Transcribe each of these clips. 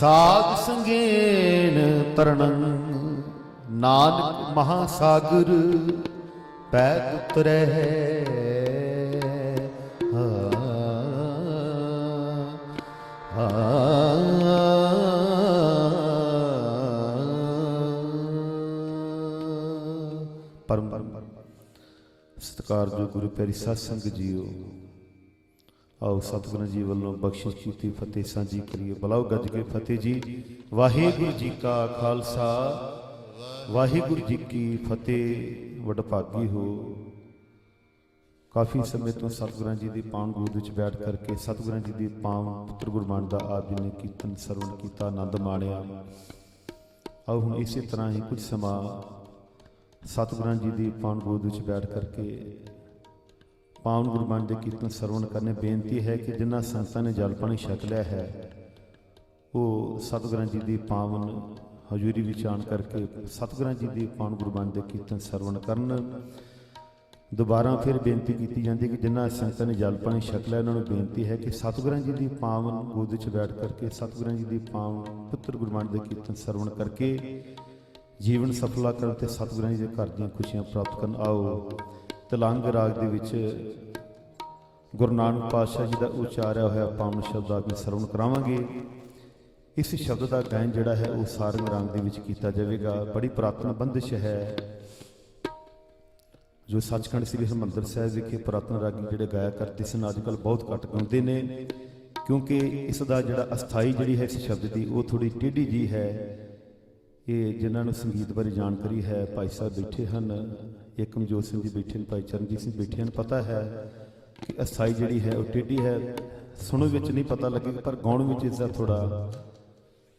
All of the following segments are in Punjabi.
ਸਾਧ ਸੰਗੇਨ ਤਰਣੰ ਨਾਨਕ ਮਹਾ ਸਾਗਰ ਪੈ ਉਤਰੈ। ਹਾਂ। ਹਾਂ। ਪਰਮ ਸਤਿਕਾਰਯੋਗ ਗੁਰੂ ਪਿਆਰੀ ਸਾਧ ਸੰਗਤ ਜੀਓ। ਆਓ ਸਤਿਗੁਰੂ ਜੀ ਵੱਲੋਂ ਬਖਸ਼ਿਸ਼ ਕੀਤੀ, ਫਤਿਹ ਸਾਂਝੀ ਕਰੀਏ। ਬਲਾਓ ਗੱਜ ਕੇ ਫਤਿਹ ਜੀ। ਵਾਹਿਗੁਰੂ ਜੀ ਕਾ ਖਾਲਸਾ, ਵਾਹਿਗੁਰੂ ਜੀ ਕੀ ਫਤਿਹ। ਵਡਭਾਗੀ ਹੋ। ਕਾਫੀ ਸਮੇਂ ਤੋਂ ਸਤਿਗੁਰਾਂ ਜੀ ਦੀ ਪਾਵਨ ਗੋਦ ਵਿੱਚ ਬੈਠ ਕਰਕੇ ਸਤਿਗੁਰਾਂ ਜੀ ਦੀ ਪਾਵਨ ਪੁੱਤਰ ਗੁਰਬਾਣੀ ਦਾ ਆਪ ਜੀ ਨੇ ਕੀਰਤਨ ਸਰਵਣ ਕੀਤਾ, ਆਨੰਦ ਮਾਣਿਆ। ਆਓ ਹੁਣ ਇਸੇ ਤਰ੍ਹਾਂ ਹੀ ਕੁਝ ਸਮਾਂ ਸਤਿਗੁਰਾਂ ਜੀ ਦੀ ਪਾਵਨ ਗੋਦ ਵਿੱਚ ਬੈਠ ਕਰਕੇ ਪਾਵਨ ਗੁਰਬਾਣੀ ਦੇ ਕੀਰਤਨ ਸਰਵਣ ਕਰਨੇ, ਬੇਨਤੀ ਹੈ ਕਿ ਜਿਨ੍ਹਾਂ ਸੰਤਾਂ ਨੇ ਜਲ ਪਾਣੀ ਛਕ ਲਿਆ ਹੈ, ਉਹ ਸਤਿਗੁਰਾਂ ਜੀ ਦੀ ਪਾਵਨ ਹਜ਼ੂਰੀ ਵਿੱਚ ਆਣ ਕਰਕੇ ਸਤਿਗੁਰਾਂ ਜੀ ਦੀ ਪਾਵਨ ਗੁਰਬਾਣੀ ਦੇ ਕੀਰਤਨ ਸਰਵਣ ਕਰਨ। ਦੁਬਾਰਾ ਫਿਰ ਬੇਨਤੀ ਕੀਤੀ ਜਾਂਦੀ ਹੈ ਕਿ ਜਿਨ੍ਹਾਂ ਸੰਤਾਂ ਨੇ ਜਲ ਪਾਣੀ ਛਕ ਲਿਆ, ਉਹਨਾਂ ਨੂੰ ਬੇਨਤੀ ਹੈ ਕਿ ਸਤਿਗੁਰਾਂ ਜੀ ਦੀ ਪਾਵਨ ਗੋਦ ਵਿੱਚ ਬੈਠ ਕਰਕੇ ਸਤਿਗੁਰਾਂ ਜੀ ਦੀ ਪਾਵਨ ਪੁੱਤਰ ਗੁਰਬਾਣੀ ਦੇ ਕੀਰਤਨ ਸਰਵਣ ਕਰਕੇ ਜੀਵਨ ਸਫਲਾ ਕਰਨ ਤੇ ਸਤਿਗੁਰਾਂ ਜੀ ਦੇ ਘਰ ਦੀਆਂ ਖੁਸ਼ੀਆਂ ਪ੍ਰਾਪਤ ਕਰਨ। ਆਓ ਤਲੰਗ ਰਾਗ ਦੇ ਵਿੱਚ ਗੁਰੂ ਨਾਨਕ ਪਾਤਸ਼ਾਹ ਜੀ ਦਾ ਉਚਾਰਿਆ ਹੋਇਆ ਪਾਵਨ ਸ਼ਬਦ ਆਪ ਸਰਵਣ ਕਰਾਵਾਂਗੇ। ਇਸ ਸ਼ਬਦ ਦਾ ਗਾਇਨ ਜਿਹੜਾ ਹੈ ਉਹ ਸਾਰੰਗ ਰੰਗ ਦੇ ਵਿੱਚ ਕੀਤਾ ਜਾਵੇਗਾ। ਬੜੀ ਪ੍ਰਾਤਨ ਬੰਦਿਸ਼ ਹੈ। ਜੋ ਸੱਚਖੰਡ ਸ੍ਰੀ ਹਰਿਮੰਦਰ ਸਾਹਿਬ ਵਿਖੇ ਪ੍ਰਾਤਨ ਰਾਗੀ ਜਿਹੜੇ ਗਾਇਆ ਕਰਦੇ ਸਨ ਅੱਜ ਕੱਲ ਬਹੁਤ ਘੱਟ ਗਾਉਂਦੇ ਨੇ, ਕਿਉਂਕਿ ਇਸ ਦਾ ਜਿਹੜਾ ਅਸਥਾਈ ਜਿਹੜੀ ਹੈ ਇਸ ਸ਼ਬਦ ਦੀ, ਉਹ ਥੋੜੀ ਟੇਢੀ ਜੀ ਹੈ। ਇਹ ਜਿਨ੍ਹਾਂ ਨੂੰ ਸੰਗੀਤ ਬਾਰੇ ਜਾਣਕਾਰੀ ਹੈ, ਭਾਈ ਸਾਹਿਬ ਬੈਠੇ ਹਨ। ਇੱਕ ਕਮਜੋਤ ਸਿੰਘ ਜੀ ਬੈਠੇ ਨੇ, ਭਾਈ ਚਰਨਜੀਤ ਸਿੰਘ ਬੈਠੇ ਹਨ ਪਤਾ ਹੈ ਕਿ ਅਸਥਾਈ ਜਿਹੜੀ ਹੈ, ਉਹ ਟੇਢੀ ਹੈ। ਸੁਣਨ ਵਿੱਚ ਨਹੀਂ ਪਤਾ ਲੱਗੇਗਾ ਪਰ ਗਾਉਣ ਵਿੱਚ ਇਸ ਦਾ ਥੋੜਾ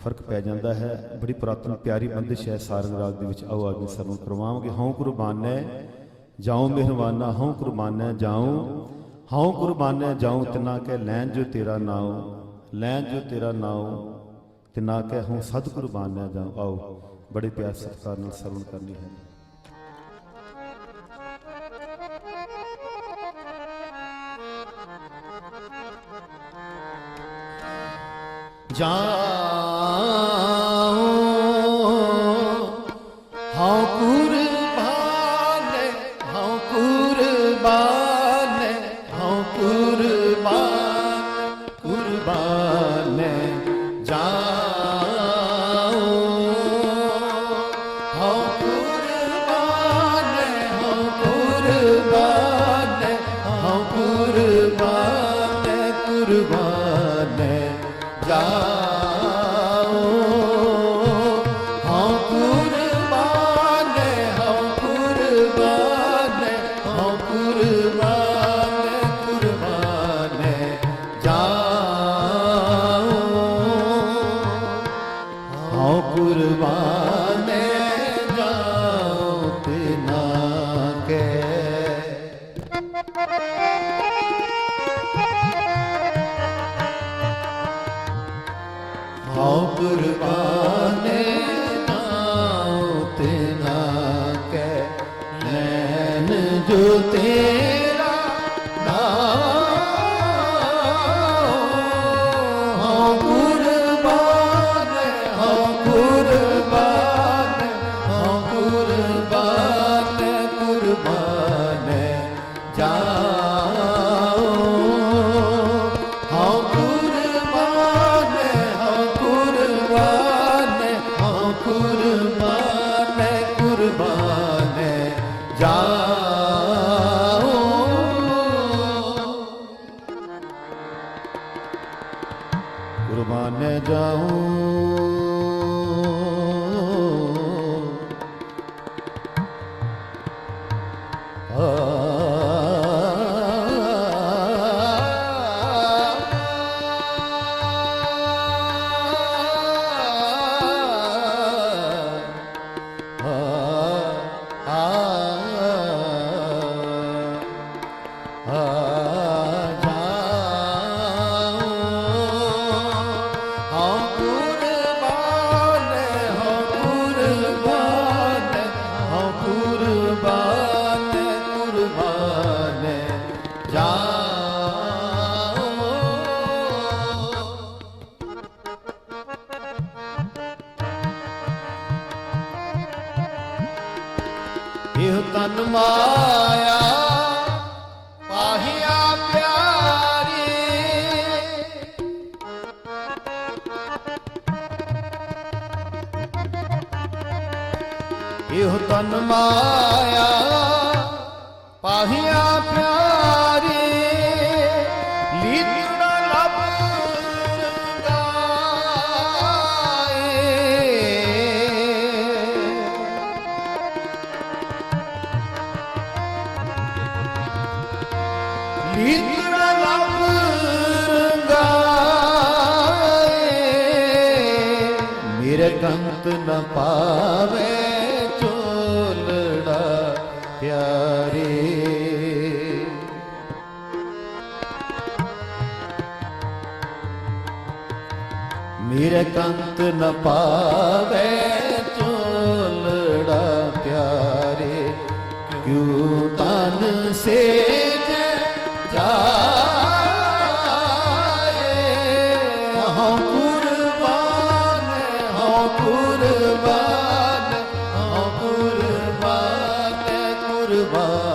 ਫ਼ਰਕ ਪੈ ਜਾਂਦਾ ਹੈ। ਬੜੀ ਪੁਰਾਤਨ, ਪਿਆਰੀ ਬੰਦਿਸ਼ ਹੈ। ਸਾਰੰਗ ਰਾਗ ਦੇ ਵਿੱਚ ਆਓ ਆਗੇ ਸਰਵਣ ਕਰਵਾਵਾਂਗੇ। ਹਉ ਕੁਰਬਾਨੈ, ਜਾਉ ਮਿਹਰਬਾਨਾ, ਹਉ ਕੁਰਬਾਨੈ, ਜਾਉ, ਹਉ ਕੁਰਬਾਨੈ, ਜਾਉ ਤਿਨਾ ਕੈ ਲੈਣ ਜੋ ਤੇਰਾ ਨਾਉ, ਲੈਣ ਜੋ ਤੇਰਾ ਨਾਉ, ਤਿਨਾ ਕੈ ਹਉ ਸਤ ਕੁਰਬਾਨੈ, ਜਾਉ। ਆਓ, ਬੜੇ ਪਿਆਰ ਸਤਿਕਾਰ ਨਾਲ ਸਰਵਣ ਕਰਨੀ ਹੈ। ਜਾਉ ਇਹ ਤਨ ਮਾਇਆ ਪਾਹਿਆ ਪਿਆਰੇ। ਇਹ ਤਨ ਮਾਇਆ ਪਾਹਿਆ ਪਿਆਰੇ। ਕੰਤ ਨ ਪਾਵੇ ਚੋਲੜਾ ਪਿਆਰੇ। ਮੇਰੇ ਕੰਤ ਨ ਪਾਵੇ दरबार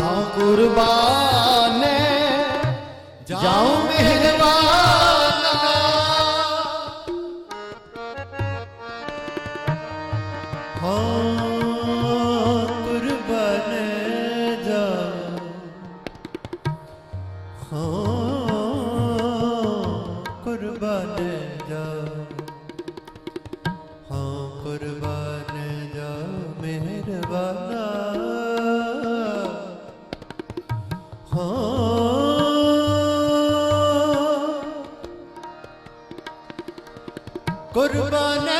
ਹਾਂ। ਕੁਰਬਾਨ ਜਾਓ ਮਿਹਰਬਾਨ Kurbana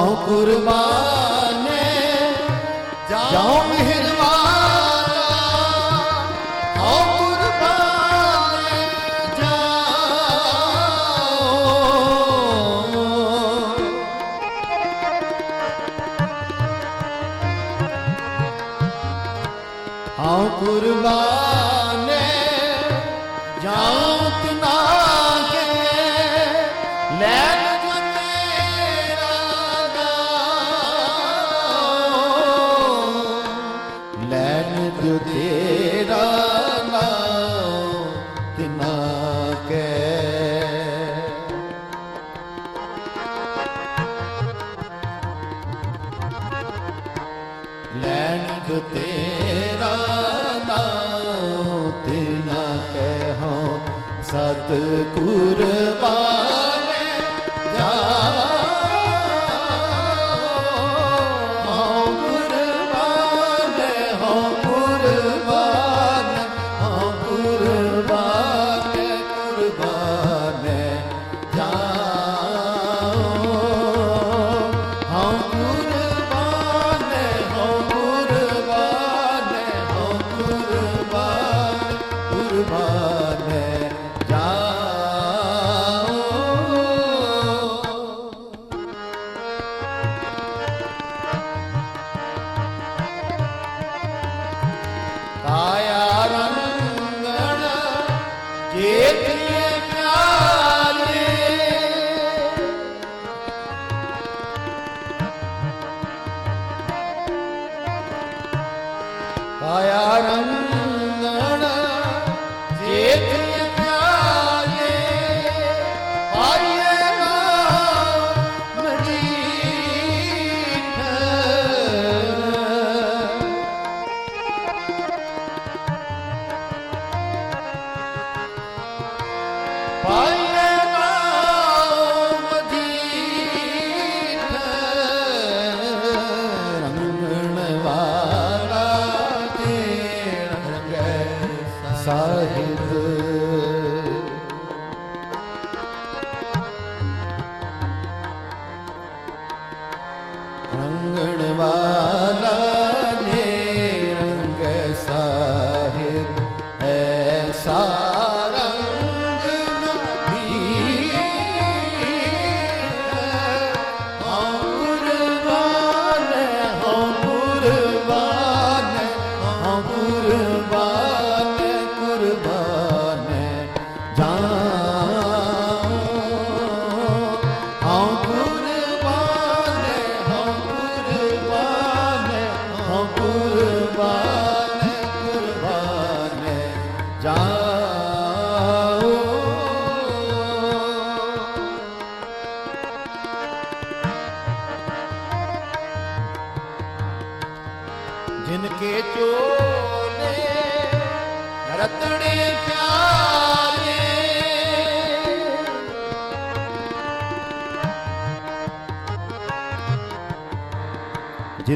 অকুরবা સતગુરવા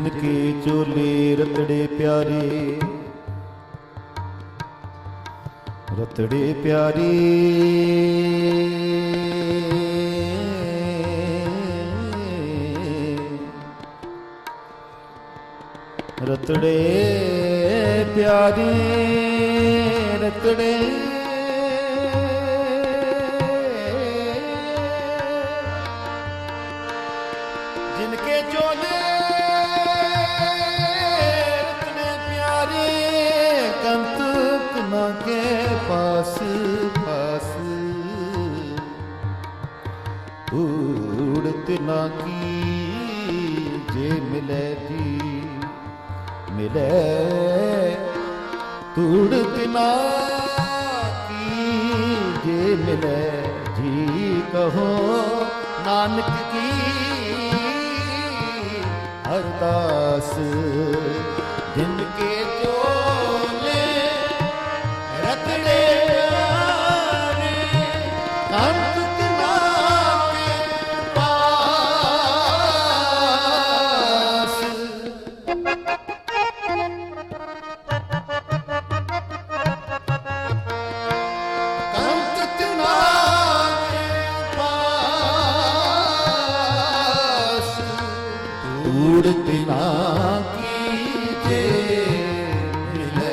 ਜਿਨਕੇ ਚੋਲੇ ਰਤੜੇ ਪਿਆਰੇ। ਰਤੜੇ ਪਿਆਰੇ। ਰਤੜੇ ਪਿਆਰੇ ਰਤੜੇ ਨਾ ਕੀ ਜੇ ਮਿਲੇ ਜੀ, ਮਿਲੇ ਟੁੱਟ ਨਾ ਕੀ ਜੇ ਮਿਲੇ ਜੀ, ਕਹੋ ਨਾਨਕ ਕੀ ਹਰਦਾਸ ਦਿਨ ਕੇ ਚੋਲੇ ਰਤੜੇ ਊੜਤ ਨਾ ਕੀ ਜੇ ਮਿਲੇ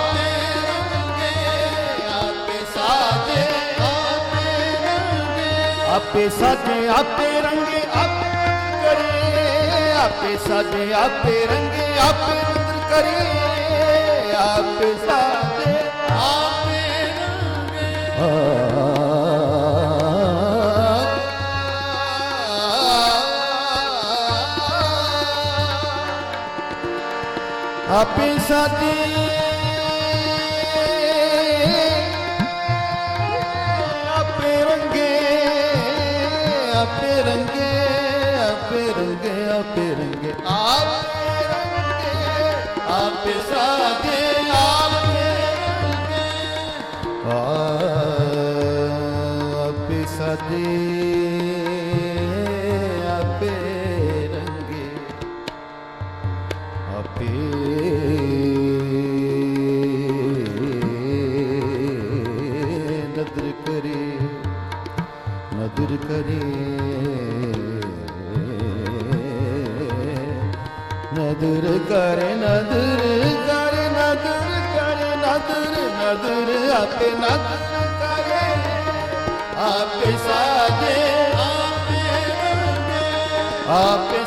ਆਪੇ ਸਾਜੇ ਆਪੇ ਰੰਗੇ, ਆਪੇ ਕਰੇ। ਆਪੇ ਸਾਜੇ ਆਪੇ ਰੰਗੇ, ਆਪੇ ਮਿੱਤਰ ਕਰੇ। ਆਪੇ ਸਾਜੇ ਆਪੇ ਰੰਗੇ। ਆਪੇ ਸਾਜੇ ਸਦੇ ਆਪ ਨਤ ਆਪ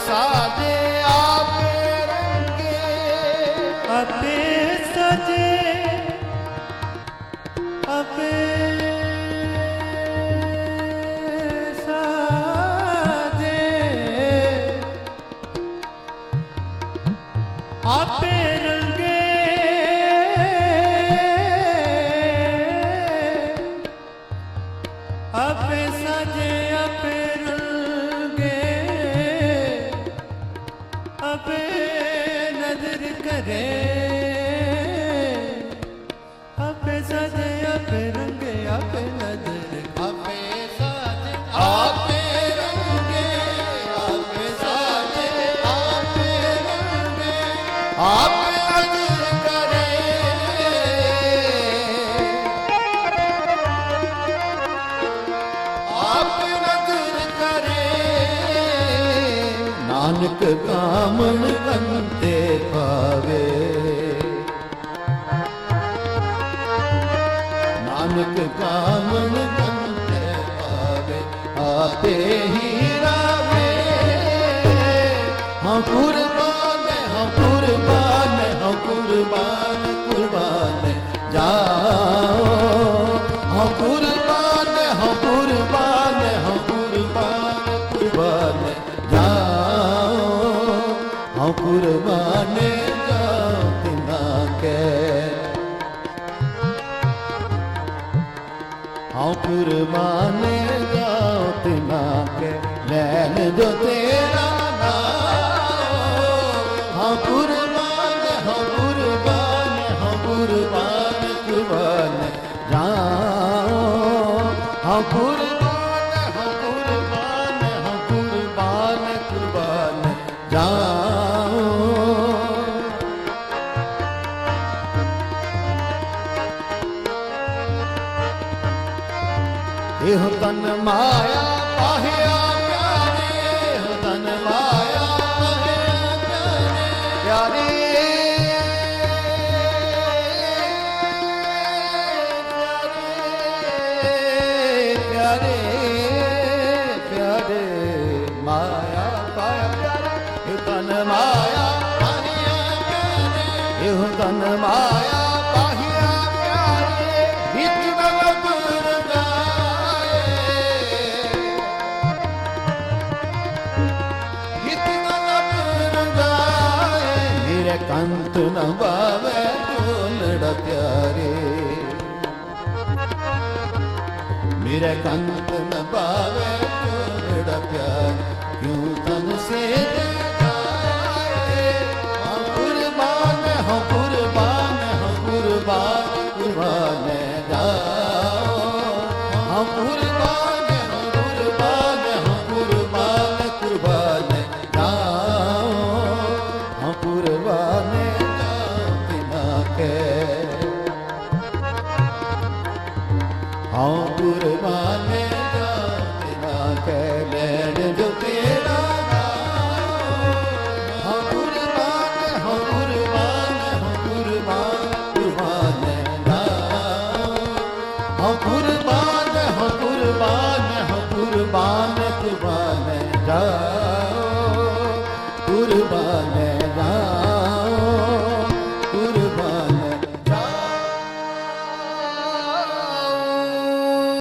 ਨਾਨਕ ਕਾਮਣ ਅੰਤੇ ਪਾਵੇ। ਨਾਨਕ ਕਾਮਣ ਅੰਤੇ ਪਾਵੇ, ਆਪੇ ਹੀ ਰਾਵੇ। ਹਮ ਕੁਰਬਾਨ ਹਮ ਕੁਰਬਾਨ ਹਮ ਕੁਰਬਾਨ। ਕੁਰਬਾਨੇ ਹਾਂ ਕੁਰਬਾਨ ਹਾਂ ਕੁਰਬਾਨ ਕੁਰਬਾਨ ਕੁਰਬਾਨ ਕੁਰਬਾਨ ਹਾਂ ਦੇਹ ਤਨ ਮਾਇਆ ਕੰਤ ਨ ਭਾਵੇ ਝੋਲੜ ਪਿਆਰੇ ਮੇਰੇ ਕੰਤ ਨਾ ਭਾਵੇ